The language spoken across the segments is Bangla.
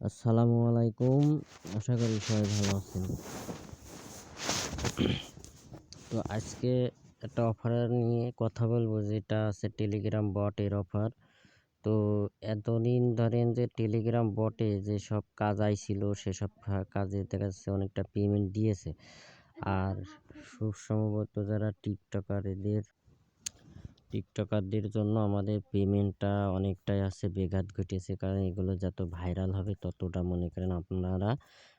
আসসালামু আলাইকুম। আশা করি সবাই ভালো আছেন। তো আজকে একটা অফার নিয়ে কথা বলব, যেটা আছে টেলিগ্রাম বটের অফার তো এতদিন ধরেন যে টেলিগ্রাম বটে যে সব কাজ আইছিল সেসব কাজে দেখা যাচ্ছে অনেকটা পেমেন্ট দিয়েছে। আর খুব সম্ভবত যারা টিকটকার এদের টিকটকারদের জন্য আমাদের পেমেন্টটা অনেকটাই আছে, বেঘাত ঘটেছে। কারণ এগুলো যত ভাইরাল হবে ততটা মনে করেন আপনারা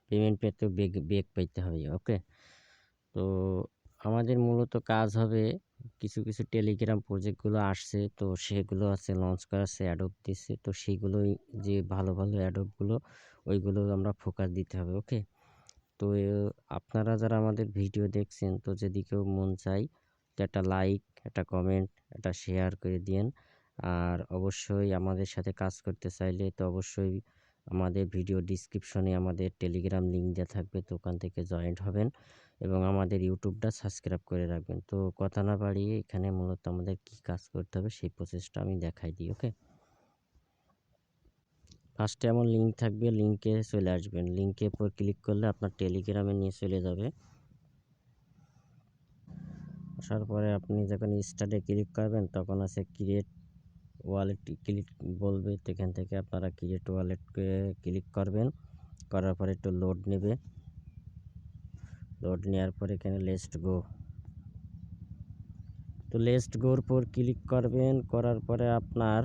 পেমেন্ট পেতে বেগ বেগ পাইতে হবে, ওকে? তো আমাদের মূলত কাজ হবে কিছু কিছু টেলিগ্রাম প্রজেক্টগুলো আসছে, তো সেগুলো আছে লঞ্চ করা আছে অ্যাডপ দিচ্ছে। তো সেইগুলোই যে ভালো ভালো অ্যাডপগুলো ওইগুলো আমরা ফোকাস দিতে হবে, ওকে? তো আপনারা যারা আমাদের ভিডিও দেখছেন, তো যদি কেউ মন তো একটা লাইক একটা কমেন্ট একটা শেয়ার করে দিন আর অবশ্যই আমাদের সাথে কাজ করতে চাইলে তো অবশ্যই আমাদের ভিডিও ডিসক্রিপশনে আমাদের টেলিগ্রাম লিঙ্ক দেওয়া থাকবে, তো ওখান থেকে জয়েন্ট হবেন এবং আমাদের ইউটিউবটা সাবস্ক্রাইব করে রাখবেন। তো কথা না বাড়িয়ে এখানে মূলত আমাদের কি কাজ করতে হবে সেই প্রসেসটা আমি দেখাই দিই ওকে ফার্স্টে এমন লিঙ্ক থাকবে লিঙ্কে চলে আসবেন। লিঙ্কের উপর ক্লিক করলে আপনার টেলিগ্রামে নিয়ে চলে যাবে। আসার পরে আপনি যখন স্টার্টে ক্লিক করবেন, তখন আছে ক্রিয়েট ওয়ালেট ক্লিক বলবে। তো এখান থেকে আপনারা ক্রিয়েট ওয়ালেটকে ক্লিক করবেন। করার পরে একটু লোড নেবে। লোড নেওয়ার পরে এখানে লেস্ট গো তো লেস্ট গোর পর ক্লিক করবেন। করার পরে আপনার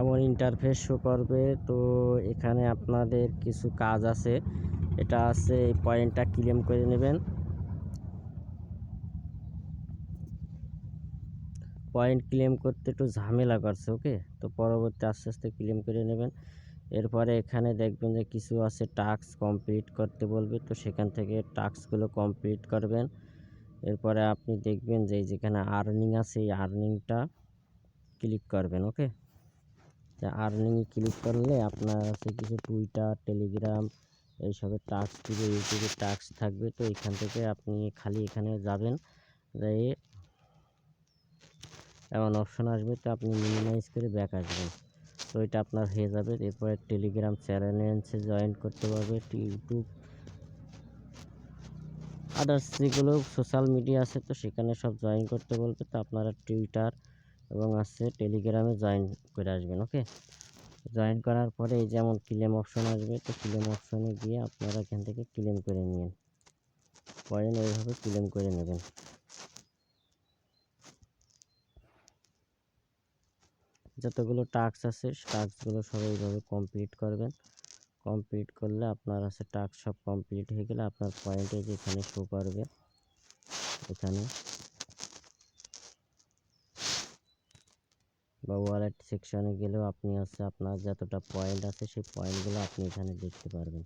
এমন ইন্টারফেস শো করবে। তো এখানে আপনাদের কিছু কাজ আছে। এটা আছে, এই পয়েন্টটা ক্লেম করে নেবেন। পয়েন্ট ক্লেম করতে একটু ঝামেলা করছে, ওকে? তো পরবর্তী আস্তে আস্তে ক্লেম করে নেবেন। এরপরে এখানে দেখবেন যে কিছু আছে, টাস্ক কমপ্লিট করতে বলবে, তো সেখান থেকে টাস্কগুলো কমপ্লিট করবেন। এরপরে আপনি দেখবেন যে যেখানে আর্নিং আছে, এই আর্নিংটা ক্লিক করবেন, ওকে? আর্নিং ক্লিক করলে আপনার আছে কিছু টুইটার, টেলিগ্রাম এইসবের টাস্ক দিবে ইউটিউবের টাস্ক থাকবে, তো এখান থেকে আপনি খালি এখানে যাবেন যেয়ে এমন অপশন আসবে তো আপনি মিনিমাইজ করে ব্যাক আসবেন। তো এটা আপনার হয়ে যাবে, এরপরে টেলিগ্রাম চ্যানেলে জয়েন করতে পারবে ইউটিউব আদার্স যেগুলো সোশ্যাল মিডিয়া আছে, তো সেখানে সব জয়েন করতে বলবে, তো আপনারা টুইটার এবং আছে টেলিগ্রামে জয়েন করে আসবেন ওকে জয়েন করার পরে এই যেমন ক্লেম অপশন আসবে, তো ক্লেম অপশনে গিয়ে আপনারা এখান থেকে ক্লেম করে নিন। পয়েন্ট ওইভাবে ক্লেম করে নেবেন। যতগুলো টাস্ক আছে টাস্কগুলো সবাই এইভাবে কমপ্লিট করবেন। কমপ্লিট করলে আপনার আছে টাস্ক সব কমপ্লিট হয়ে গেলে আপনার পয়েন্টে যেখানে শো করবে, এখানে বা ওয়ালেট সেকশনে গেলেও আপনি হচ্ছে আপনার যতটা পয়েন্ট আছে সেই পয়েন্টগুলো আপনি এখানে দেখতে পারবেন।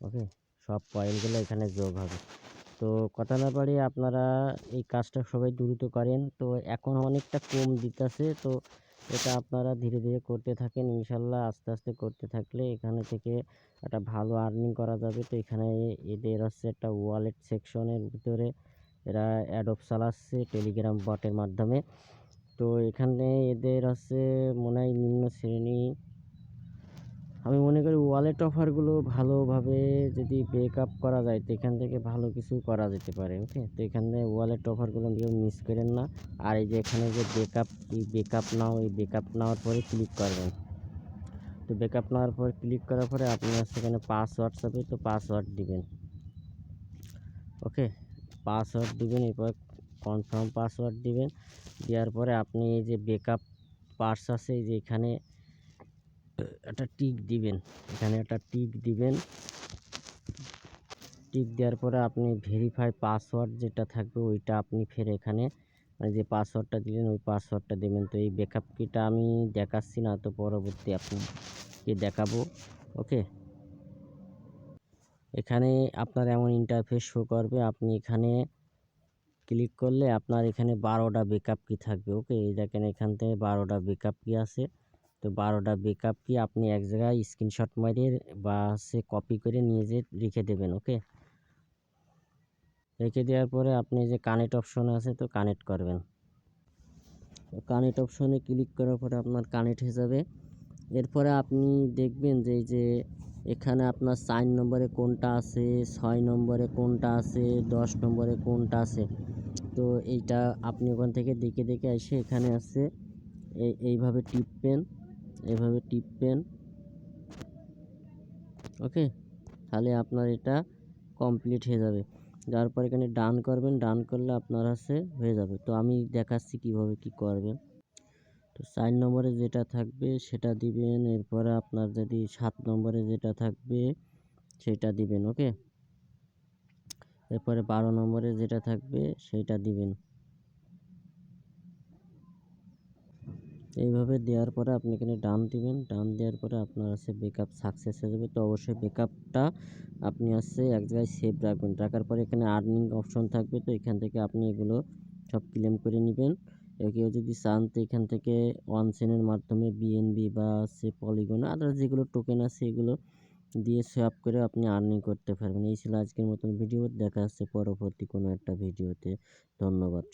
ওকে সব পয়েন্টগুলো এখানে যোগ হবে। তো কথা না বাড়িয়ে আপনারা এই কাজটা সবাই দ্রুত করেন। তো এখন অনেকটা কম দিতেছে। তো এটা আপনারা ধীরে ধীরে করতে থাকেন। ইনশাল্লাহ আস্তে আস্তে করতে থাকলে এখানে থেকে একটা ভালো আর্নিং করা যাবে। তো এখানে এদের হচ্ছে একটা ওয়ালেট সেকশনের ভিতরে এরা অ্যাডপ চালাচ্ছে টেলিগ্রাম বটের মাধ্যমে। তো এখানে এদের হচ্ছে মনে হয় নিম্ন শ্রেণি। আমি মনে করি ওয়ালেট অফারগুলো ভালোভাবে যদি ব্রেকআপ করা যায়, তো এখান থেকে ভালো কিছু করা যেতে পারে ওকে তো এখানে ওয়ালেট অফারগুলো কেউ মিস করেন না। আর এই যে এখানে যে ব্রেকআপ এই ব্রেকআপ নাও এই ব্রেকআপ নেওয়ার পরে ক্লিক করবেন। তো ব্রেকআপ নেওয়ার পর ক্লিক করার পরে আপনি হচ্ছে এখানে পাসওয়ার্ড চাবে তো পাসওয়ার্ড দিবেন ওকে পাসওয়ার্ড দিবেন, এরপর কনফার্ম পাসওয়ার্ড দিবেন। দেওয়ার পরে আপনি এই যে ব্যাকআপ পার্স আছে যে এখানে একটা টিক দিবেন। এখানে একটা টিক দিবেন। টিক দেওয়ার পরে আপনি ভেরিফাই পাসওয়ার্ড যেটা থাকবে, ওইটা আপনি ফের এখানে মানে যে পাসওয়ার্ডটা দিলেন, ওই পাসওয়ার্ডটা দেবেন। তো এই ব্যাকআপ কিটা আমি দেখাচ্ছি না, তো পরবর্তী আপনাকে দেখাবো। ওকে এখানে আপনার এমন ইন্টারফেস শো করবে। আপনি এখানে ক্লিক করলে আপনার এখানে বারোটা বেকআপ কি থাকবে ওকে এই দেখেন এখান থেকে বারোটা বেকআপ কি আছে। তো বারোটা বেকআপ কি আপনি এক জায়গায় স্ক্রিনশট মারিয়ে বা সে কপি করে নিয়ে যেয়ে রেখে দেবেন ওকে রেখে দেওয়ার পরে আপনি যে কানেক্ট অপশন আছে তো কানেক্ট করবেন। কানেক্ট অপশনে ক্লিক করার পরে আপনার কানেক্ট হয়ে যাবে। এরপরে আপনি দেখবেন যে যে এখানে আপনার চার নম্বরে কোনটা আছে, ছয় নম্বরে কোনটা আছে, দশ নম্বরে কোনটা আছে। তো এইটা আপনি ওখান থেকে দেখে দেখে এসে এখানে আছে এই, এইভাবে টিপবেন এইভাবে টিপবেন ওকে? তাহলে আপনার এটা কমপ্লিট হয়ে যাবে। যাওয়ার পর এখানে ডান করবেন, ডান করলে আপনার আছে হয়ে যাবে। তো আমি দেখাচ্ছি কীভাবে কি করবেন। তো চার নম্বরে যেটা থাকবে সেটা দিবেন, এরপরে আপনার যদি সাত নম্বরে যেটা থাকবে সেটা দিবেন, ওকে? এরপরে বারো নম্বরে যেটা থাকবে সেটা দিবেন। এইভাবে দেওয়ার পরে আপনি এখানে ডান দিবেন, ডান দেওয়ার পরে আপনার আছে বেকআপ সাকসেস হয়ে যাবে। তো অবশ্যই বেকআপটা আপনি আছে এক জায়গায় সেভ রাখবেন। রাখার পরে এখানে আর্নিং অপশন থাকবে। তো এখান থেকে আপনি এগুলো সব ক্লেম করে নেবেন। কেউ যদি চান তো এখান থেকে ওয়ান সেনের মাধ্যমে বিএনবি বা সে পলিগন আদার্স যেগুলো টোকেন আছে এগুলো দিয়ে সেভ করে আপনি আর্নিং করতে পারবেন। এই ছিল আজকের মতন ভিডিও দেখা হচ্ছে পরবর্তী কোনো একটা ভিডিওতে ধন্যবাদ।